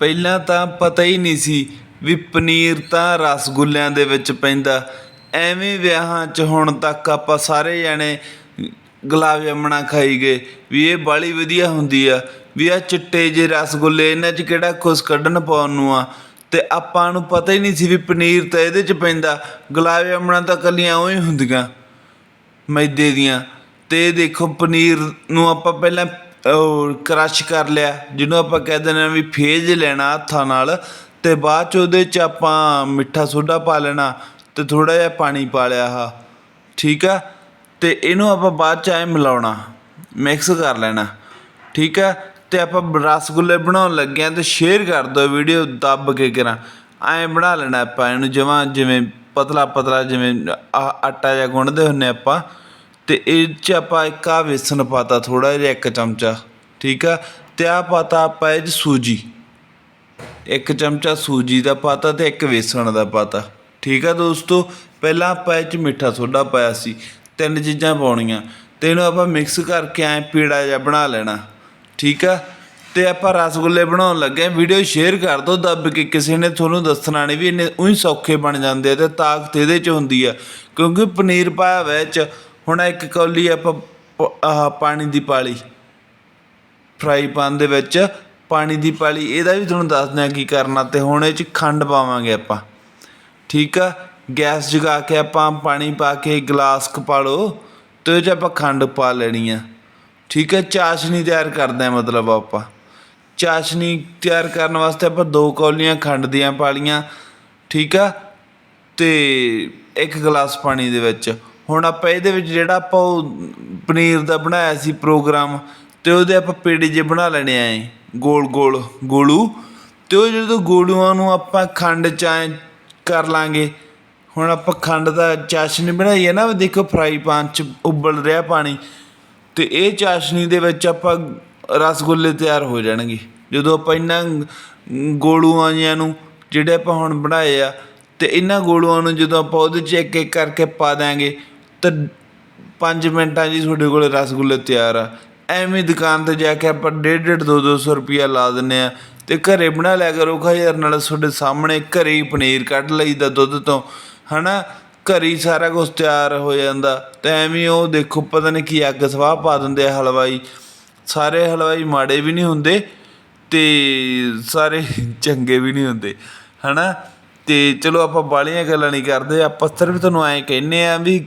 ਪਹਿਲਾਂ ਤਾਂ ਪਤਾ ਹੀ ਨਹੀਂ ਸੀ ਵੀ ਪਨੀਰ ਤਾਂ ਰਸਗੁੱਲਿਆਂ ਦੇ ਵਿੱਚ ਪੈਂਦਾ। ਐਵੇਂ ਵਿਆਹਾਂ 'ਚ ਹੁਣ ਤੱਕ ਆਪਾਂ ਸਾਰੇ ਜਾਣੇ ਗੁਲਾਬ ਜਾਮਣਾ ਖਾਈ ਗਏ ਵੀ ਇਹ ਬਾਲੀ ਵਧੀਆ ਹੁੰਦੀ ਆ, ਵੀ ਆ ਚਿੱਟੇ ਜੇ ਰਸਗੁੱਲੇ ਇਹਨਾਂ 'ਚ ਕਿਹੜਾ ਕੁਛ ਕੱਢਣ ਪਾਉਣ ਨੂੰ ਆ। ਤੇ ਆਪਾਂ ਨੂੰ ਪਤਾ ਹੀ ਨਹੀਂ ਸੀ ਵੀ ਪਨੀਰ ਤਾਂ ਇਹਦੇ 'ਚ ਪੈਂਦਾ, ਗੁਲਾਬ ਜਾਮਣਾ ਤਾਂ ਕੱਲੀਆਂ ਉਹ ਹੀ ਹੁੰਦੀਆਂ। ਮੈਦੇ ਦੀਆਂ। ਤੇ ਦੇਖੋ ਪਨੀਰ ਨੂੰ ਆਪਾਂ ਪਹਿਲਾਂ ਕ੍ਰਸ਼ ਕਰ ਲਿਆ, ਜਿਹਨੂੰ ਆਪਾਂ ਕਹਿ ਦਿੰਦੇ ਹਾਂ ਵੀ ਫੇਜ ਲੈਣਾ ਹੱਥਾਂ ਨਾਲ ਅਤੇ ਬਾਅਦ ਚ ਉਹਦੇ ਚ ਆਪਾਂ ਮਿੱਠਾ ਸੋਡਾ ਪਾ ਲੈਣਾ ਅਤੇ ਥੋੜ੍ਹਾ ਜਿਹਾ ਪਾਣੀ ਪਾ ਲਿਆ ਆ ਠੀਕ ਆ? ਅਤੇ ਇਹਨੂੰ ਆਪਾਂ ਬਾਅਦ ਚ ਐਂ ਮਿਲਾਉਣਾ ਮਿਕਸ ਕਰ ਲੈਣਾ, ਠੀਕ ਆ? ਅਤੇ ਆਪਾਂ ਰਸਗੁੱਲੇ ਬਣਾਉਣ ਲੱਗੇ ਹਾਂ ਅਤੇ ਸ਼ੇਅਰ ਕਰ ਦਿਓ ਵੀਡੀਓ ਦੱਬ ਕੇ ਕਰਾਂ। ਐਂ ਬਣਾ ਲੈਣਾ ਆਪਾਂ ਇਹਨੂੰ ਜਮਾਂ ਜਿਵੇਂ ਪਤਲਾ ਪਤਲਾ ਜਿਵੇਂ ਆ- ਆਟਾ ਜਿਹਾ ਗੁੰਨਦੇ ਹੁੰਨੇ ਆਪਾਂ। ਅਤੇ ਇਹ ਚ ਆਪਾਂ ਇੱਕ ਆਹ ਵੇਸਣ ਪਾਤਾ, ਥੋੜ੍ਹਾ ਜਿਹਾ ਇੱਕ ਚਮਚਾ, ਠੀਕ ਆ? ਅਤੇ ਆਹ ਪਾਤਾ ਆਪਾਂ ਇਹ 'ਚ ਸੂਜੀ। ਇੱਕ ਚਮਚਾ ਸੂਜੀ ਦਾ ਪਾਤਾ ਅਤੇ ਇੱਕ ਵੇਸਣ ਦਾ ਪਾਤਾ, ਠੀਕ ਆ ਦੋਸਤੋ? ਪਹਿਲਾਂ ਆਪਾਂ ਇਹ 'ਚ ਮਿੱਠਾ ਸੋਡਾ ਪਾਇਆ ਸੀ, ਤਿੰਨ ਚੀਜ਼ਾਂ ਪਾਉਣੀਆਂ। ਅਤੇ ਇਹਨੂੰ ਆਪਾਂ ਮਿਕਸ ਕਰਕੇ ਐਂ ਪੀੜਾ ਜਿਹਾ ਬਣਾ ਲੈਣਾ, ਠੀਕ ਆ? ਤੇ ਆਪਾਂ ਰਸਗੁੱਲੇ ਬਣਾਉਣ ਲੱਗੇ ਆ ਵੀਡੀਓ ਸ਼ੇਅਰ ਕਰ ਦਿਓ, ਦੱਬ ਕੇ ਕਿਸੇ ਨੇ ਤੁਹਾਨੂੰ ਦੱਸਣਾ ਨਹੀਂ ਵੀ ਇਹਨੇ ਉਹੀ ਸੌਖੇ ਬਣ ਜਾਂਦੇ ਆ ਤੇ ਤਾਕਤ ਇਹਦੇ 'ਚ ਹੁੰਦੀ ਆ। ਕਿਉਂਕਿ ਪਨੀਰ ਪਾਇਆ ਹੋਇਆ ਹੁਣ ਇੱਕ ਕੌਲੀ ਆਪਾਂ ਆਹ ਪਾਣੀ ਦੀ ਪਾਲੀ। ਫਰਾਈ ਪੈਨ ਦੇ ਵਿੱਚ ਪਾਣੀ ਦੀ ਪਾਲੀ, ਇਹਦਾ ਵੀ ਤੁਹਾਨੂੰ ਦੱਸਦੇ ਆ ਕੀ ਕਰਨਾ ਤੇ ਹੁਣ ਇਹ 'ਚ ਖੰਡ ਪਾਵਾਂਗੇ ਆਪਾਂ। ਠੀਕ ਆ? ਗੈਸ ਜਗਾ ਕੇ ਆਪਾਂ ਪਾਣੀ ਪਾ ਕੇ ਗਲਾਸ ਕ ਪਾ ਲਓ ਤੇ ਉਹ 'ਚ ਆਪਾਂ ਖੰਡ ਪਾ ਲੈਣੀ ਆ। ਠੀਕ ਹੈ ਚਾਸ਼ਨੀ ਤਿਆਰ ਕਰਦੇ ਆ ਮਤਲਬ ਆਪਾਂ। ਚਾਸ਼ਨੀ ਤਿਆਰ ਕਰਨ ਵਾਸਤੇ ਆਪਾਂ ਦੋ ਕੌਲੀਆਂ ਖੰਡ ਦੀਆਂ ਪਾਲੀਆਂ। ਠੀਕ ਆ? ਤੇ ਇੱਕ ਗਲਾਸ ਪਾਣੀ ਦੇ ਵਿੱਚ। ਹੁਣ ਆਪਾਂ ਇਹਦੇ ਵਿੱਚ ਜਿਹੜਾ ਆਪਾਂ ਉਹ ਪਨੀਰ ਦਾ ਬਣਾਇਆ ਸੀ ਪ੍ਰੋਗਰਾਮ, ਤੇ ਉਹਦੇ ਆਪਾਂ ਪੇੜੇ ਜੇ ਬਣਾ ਲੈਣੇ ਆਏ ਗੋਲ ਗੋਲ, ਗੋਲੂ। ਤੇ ਉਹ ਜਦੋਂ ਗੋਲੂਆਂ ਨੂੰ ਆਪਾਂ ਖੰਡ ਚ ਐਂ ਕਰ ਲਾਂਗੇ, ਹੁਣ ਆਪਾਂ ਖੰਡ ਦਾ ਚਾਸ਼ਨੀ ਬਣਾਈ ਹੈ ਨਾ ਉਹ ਦੇਖੋ ਫਰਾਈ ਪਾਨ ਚ ਉਬਲ ਰਿਹਾ ਪਾਣੀ, ਤੇ ਇਹ ਚਾਸ਼ਨੀ ਦੇ ਵਿੱਚ ਆਪਾਂ ਰਸਗੁੱਲੇ ਤਿਆਰ ਹੋ ਜਾਣਗੇ। ਜਦੋਂ ਆਪਾਂ ਇਹਨਾਂ ਗੋਲੂਆਂ ਜਿਹੀਆਂ ਨੂੰ ਜਿਹੜੇ ਆਪਾਂ ਹੁਣ ਬਣਾਏ ਆ, ਤੇ ਇਹਨਾਂ ਗੋਲੂਆਂ ਨੂੰ ਜਦੋਂ ਆਪਾਂ ਉਹਦੇ 'ਚ ਇੱਕ ਇੱਕ ਕਰਕੇ ਪਾ ਦਾਂਗੇ ਤਾਂ ਪੰਜ ਮਿੰਟਾਂ 'ਚ ਹੀ ਤੁਹਾਡੇ ਕੋਲ ਰਸਗੁੱਲੇ ਤਿਆਰ ਆ। ਐਵੇਂ ਦੁਕਾਨ ਤੇ ਜਾ ਕੇ ਆਪਾਂ ਡੇਢ ਡੇਢ ਦੋ ਦੋ ਸੌ ਰੁਪਈਆ ਲਾ ਦਿੰਦੇ ਹਾਂ ਅਤੇ ਘਰ ਬਣਾ ਲਿਆ ਕਰੋ ਖਾ ਯਾਰ, ਨਾਲ ਤੁਹਾਡੇ ਸਾਹਮਣੇ ਘਰ ਹੀ ਪਨੀਰ ਕੱਢ ਲਈਦਾ ਦੁੱਧ ਤੋਂ ਹੈ ਨਾ ਘਰ ਹੀ ਸਾਰਾ ਕੁਝ ਤਿਆਰ ਹੋ ਜਾਂਦਾ ਤੇ ਐਵੇਂ ਉਹ ਦੇਖੋ, ਪਤਾ ਨਹੀਂ ਕੀ ਅੱਗ ਸਵਾਹ ਪਾ ਦਿੰਦੇ ਆ ਹਲਵਾਈ। ਸਾਰੇ ਹਲਵਾਈ ਮਾੜੇ ਵੀ ਨਹੀਂ ਹੁੰਦੇ ਅਤੇ ਸਾਰੇ ਚੰਗੇ ਵੀ ਨਹੀਂ ਹੁੰਦੇ ਹੈ ਨਾ ਅਤੇ ਚਲੋ ਆਪਾਂ ਬਾਹਲੀਆਂ ਗੱਲਾਂ ਨਹੀਂ ਕਰਦੇ, ਆਪਾਂ ਸਿਰਫ ਤੁਹਾਨੂੰ ਐਂ ਕਹਿੰਦੇ ਆ ਵੀ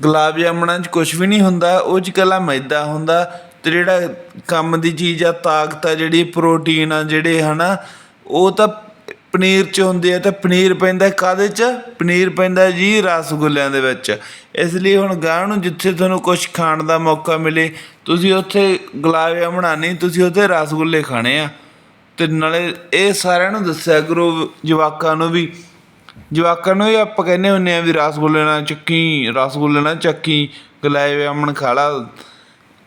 ਗੁਲਾਬ ਜਾਮਣਾਂ 'ਚ ਕੁਝ ਵੀ ਨਹੀਂ ਹੁੰਦਾ, ਉਹ 'ਚ ਇਕੱਲਾ ਮੈਦਾ ਹੁੰਦਾ। ਅਤੇ ਜਿਹੜਾ ਕੰਮ ਦੀ ਚੀਜ਼ ਆ, ਤਾਕਤ ਆ, ਜਿਹੜੀ ਪ੍ਰੋਟੀਨ ਆ, ਜਿਹੜੇ ਹੈ ਨਾ ਉਹ ਤਾਂ ਪਨੀਰ 'ਚ ਹੁੰਦੇ ਆ, ਤੇ ਪਨੀਰ ਪੈਂਦਾ ਕਾਦੇ 'ਚ? ਪਨੀਰ ਪੈਂਦਾ ਜੀ ਰਸਗੁੱਲਿਆਂ ਦੇ ਵਿੱਚ। ਇਸ ਲਈ ਹੁਣ ਗਾਂ ਨੂੰ ਜਿੱਥੇ ਤੁਹਾਨੂੰ ਕੁਝ ਖਾਣ ਦਾ ਮੌਕਾ ਮਿਲੇ, ਤੁਸੀਂ ਉੱਥੇ ਗੁਲਾਬ ਜਾਮਣਾ ਨਹੀਂ, ਤੁਸੀਂ ਉੱਥੇ ਰਸਗੁੱਲੇ ਖਾਣੇ ਆ। ਤੇ ਨਾਲੇ ਇਹ ਸਾਰਿਆਂ ਨੂੰ ਦੱਸਿਆ ਕਰੋ ਜਵਾਕਾਂ ਨੂੰ ਵੀ ਜਵਾਕਾਂ ਨੂੰ ਵੀ ਆਪਾਂ ਕਹਿੰਦੇ ਹੁੰਨੇ ਆ ਵੀ ਰਸਗੁੱਲੇ ਨਾਲ ਚੱਕੀ, ਰਸਗੁੱਲੇ ਨਾਲ ਚੱਕੀ ਗੁਲਾਬ ਜਾਮਣ ਖਾ ਲਾ।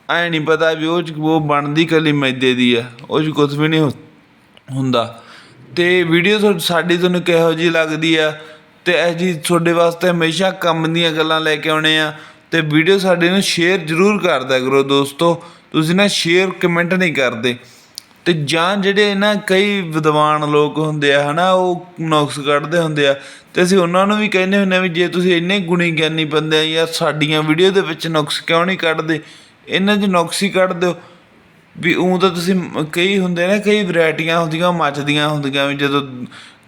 ਐ ਨਹੀਂ ਪਤਾ ਵੀ ਉਹ 'ਚ ਉਹ ਬਣਦੀ ਕਲੀ ਮੈਦੇ ਦੀ ਆ, ਉਹ 'ਚ ਕੁਝ ਵੀ ਨਹੀਂ ਹੁ- ਹੁੰਦਾ। ਤੇ ਵੀਡੀਓ ਤੁਹਾ- ਸਾਡੀ ਤੁਹਾਨੂੰ ਕਿਹੋ ਜੀ ਲੱਗਦੀ ਆ? ਤੇ ਇਹ ਜੀ ਤੁਹਾਡੇ ਵਾਸਤੇ ਹਮੇਸ਼ਾ ਕੰਮ ਦੀਆਂ ਗੱਲਾਂ ਲੈ ਕੇ ਆਉਣੇ ਆ। ਤੇ ਵੀਡੀਓ ਸਾਡੇ ਨੂੰ ਸ਼ੇਅਰ ਜ਼ਰੂਰ ਕਰਦਾ ਕਰੋ ਦੋਸਤੋ। ਤੁਸੀਂ ਨਾ ਸ਼ੇਅਰ ਕਮੈਂਟ ਨਹੀਂ ਕਰਦੇ। ਤੇ ਜਾਂ ਜਿਹੜੇ ਨਾ ਕਈ ਵਿਦਵਾਨ ਲੋਕ ਹੁੰਦੇ ਆ, ਹਨਾ, ਉਹ ਨੁਕਸ ਕੱਢਦੇ ਹੁੰਦੇ ਆ। ਤੇ ਅਸੀਂ ਉਹਨਾਂ ਨੂੰ ਵੀ ਕਹਿੰਦੇ ਹੁੰਦੇ ਆ ਵੀ ਜੇ ਤੁਸੀਂ ਇੰਨੇ ਗੁਣੀ ਗਿਆਨੀ ਬੰਦੇ ਆ ਯਾਰ ਸਾਡੀਆਂ ਵੀਡੀਓ ਦੇ ਵਿੱਚ ਨੁਕਸ ਕਿਉਂ ਨਹੀਂ ਕੱਢਦੇ? ਇਹਨਾਂ 'ਚ ਨੁਕਸ ਹੀ ਕੱਢ ਦਿਓ। ਵੀ ਉਹ ਤਾਂ ਤੁਸੀਂ ਕਈ ਹੁੰਦੇ ਨੇ, ਕਈ ਵੈਰਾਈਟੀਆਂ ਹੁੰਦੀਆਂ, ਮੱਚਦੀਆਂ ਹੁੰਦੀਆਂ ਵੀ ਜਦੋਂ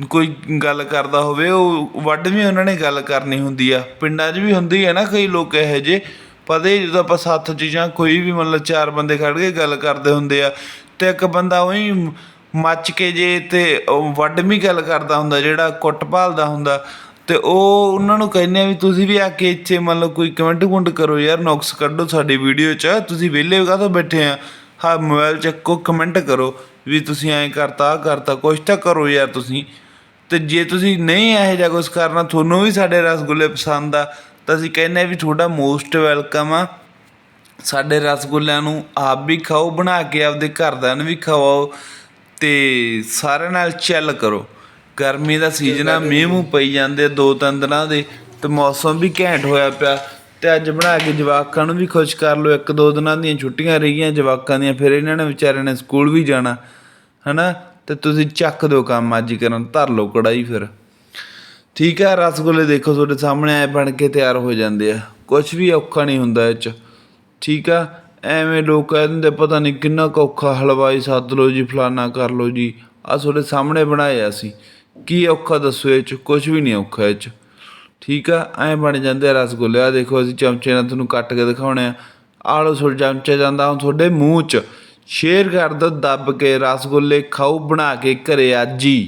ਕੋਈ ਗੱਲ ਕਰਦਾ ਹੋਵੇ, ਉਹ ਵੱਡ ਵੀ ਉਹਨਾਂ ਨੇ ਗੱਲ ਕਰਨੀ ਹੁੰਦੀ ਆ। ਪਿੰਡਾਂ 'ਚ ਵੀ ਹੁੰਦੀ ਹੈ ਨਾ ਕਈ ਲੋਕ ਇਹੋ ਜਿਹੇ ਪਤਾ ਹੀ ਜਦੋਂ ਆਪਾਂ ਸੱਤ ਚੀਜ਼ਾਂ ਕੋਈ ਵੀ ਮਤਲਬ ਚਾਰ ਬੰਦੇ ਖੜ ਕੇ ਗੱਲ ਕਰਦੇ ਹੁੰਦੇ ਆ ਤੇ ਇੱਕ ਬੰਦਾ ਉਹੀ ਮੱਚ ਕੇ ਜੇ ਤੇ ਉਹ ਵੱਡ ਵੀ ਗੱਲ ਕਰਦਾ ਹੁੰਦਾ, ਜਿਹੜਾ ਕੁੱਟ ਭਾਲਦਾ ਹੁੰਦਾ, ਤੇ ਉਹ ਉਹਨਾਂ ਨੂੰ ਕਹਿੰਦੇ ਆ ਵੀ ਤੁਸੀਂ ਵੀ ਆ ਕੇ ਇੱਥੇ ਮਤਲਬ ਕੋਈ ਕਮੈਂਟ ਕੁੰਟ ਕਰੋ ਯਾਰ, ਨੁਕਸ ਕੱਢੋ ਸਾਡੀ ਵੀਡੀਓ 'ਚ, ਤੁਸੀਂ ਵਿਹਲੇ ਕਾਹਤੋਂ ਬੈਠੇ ਆ? ਹਾਂ, ਮੋਬਾਈਲ ਚੱਕੋ, ਕਮੈਂਟ ਕਰੋ ਵੀ ਤੁਸੀਂ ਐਂ ਕਰਤਾ, ਆਹ ਕਰਤਾ, ਕੁਛ ਤਾਂ ਕਰੋ ਯਾਰ ਤੁਸੀਂ। ਤੇ ਜੇ ਤੁਸੀਂ ਨਹੀਂ ਇਹੋ ਜਿਹਾ ਕੁਝ ਕਰਨਾ, ਤੁਹਾਨੂੰ ਵੀ ਸਾਡੇ ਰਸਗੁੱਲੇ ਪਸੰਦ ਆ, ਤਾਂ ਅਸੀਂ ਕਹਿੰਦੇ ਆ ਵੀ ਤੁਹਾਡਾ ਮੋਸਟ ਵੈਲਕਮ ਆ। ਸਾਡੇ ਰਸਗੁੱਲਿਆਂ ਨੂੰ ਆਪ ਵੀ ਖਾਓ ਬਣਾ ਕੇ ਆਪਦੇ ਘਰਦਿਆਂ ਨੂੰ ਵੀ ਖਵਾਓ ਤੇ ਸਾਰਿਆਂ ਨਾਲ ਚੱਲ ਕਰੋ। ਗਰਮੀ ਦਾ ਸੀਜ਼ਨ ਆ ਮੀਂਹ ਮੂੰਹ ਪਈ ਜਾਂਦੇ ਆ ਦੋ ਤਿੰਨ ਦਿਨਾਂ ਦੇ ਤੇ ਮੌਸਮ ਵੀ ਘੈਂਟ ਹੋਇਆ ਪਿਆ ਤੇ ਅੱਜ ਬਣਾ ਕੇ ਜਵਾਕਾਂ ਨੂੰ ਵੀ ਖੁਸ਼ ਕਰ ਲਓ। ਇੱਕ ਦੋ ਦਿਨਾਂ ਦੀਆਂ ਛੁੱਟੀਆਂ ਰਹੀਆਂ ਜਵਾਕਾਂ ਦੀਆਂ ਫਿਰ ਇਹਨਾਂ ਨੇ ਵਿਚਾਰਿਆਂ ਨੇ ਸਕੂਲ ਵੀ ਜਾਣਾ ਹਨਾ? ਤੇ ਤੁਸੀਂ ਚੱਕ ਦਿਓ ਕੰਮ ਅੱਜ ਹੀ ਕਰਨ ਧਰ ਲਓ ਕੜਾਈ ਫਿਰ। ਠੀਕ ਹੈ ਰਸਗੁੱਲੇ ਦੇਖੋ ਤੁਹਾਡੇ ਸਾਹਮਣੇ ਐ ਬਣ ਕੇ ਤਿਆਰ ਹੋ ਜਾਂਦੇ ਆ। ਕੁਝ ਵੀ ਔਖਾ ਨਹੀਂ ਹੁੰਦਾ ਇਹ ਚ। ਠੀਕ ਆ? ਐਵੇਂ ਲੋਕ ਕਹਿ ਦਿੰਦੇ ਪਤਾ ਨਹੀਂ ਕਿੰਨਾ ਕੁ ਔਖਾ ਹਲਵਾਈ, ਸੱਦ ਲਓ ਜੀ, ਫਲਾਨਾ ਕਰ ਲਓ ਜੀ। ਆ ਤੁਹਾਡੇ ਸਾਹਮਣੇ ਬਣਾਏ ਅਸੀਂ ਕੀ ਔਖਾ ਦੱਸੋ ਇਹ ਚ? ਕੁਝ ਵੀ ਨਹੀਂ ਔਖਾ ਇਹ ਚ। ਠੀਕ ਆ? ਐਂ ਬਣ ਜਾਂਦੇ ਆ ਰਸਗੁੱਲੇ। ਆ ਦੇਖੋ, ਅਸੀਂ ਚਮਚੇ ਨਾਲ ਤੁਹਾਨੂੰ ਕੱਟ ਕੇ ਦਿਖਾਉਣੇ ਆ। ਆਲੋ ਤੁਹਾਡੇ ਚਮਚੇ ਜਾਂਦਾ ਹੁਣ ਤੁਹਾਡੇ ਮੂੰਹ 'ਚ। ਸ਼ੇਅਰ ਕਰ ਦਿਓ ਦੱਬ ਕੇ ਰਸਗੁੱਲੇ ਖਾਓ ਬਣਾ ਕੇ ਘਰੇ ਅੱਜ ਹੀ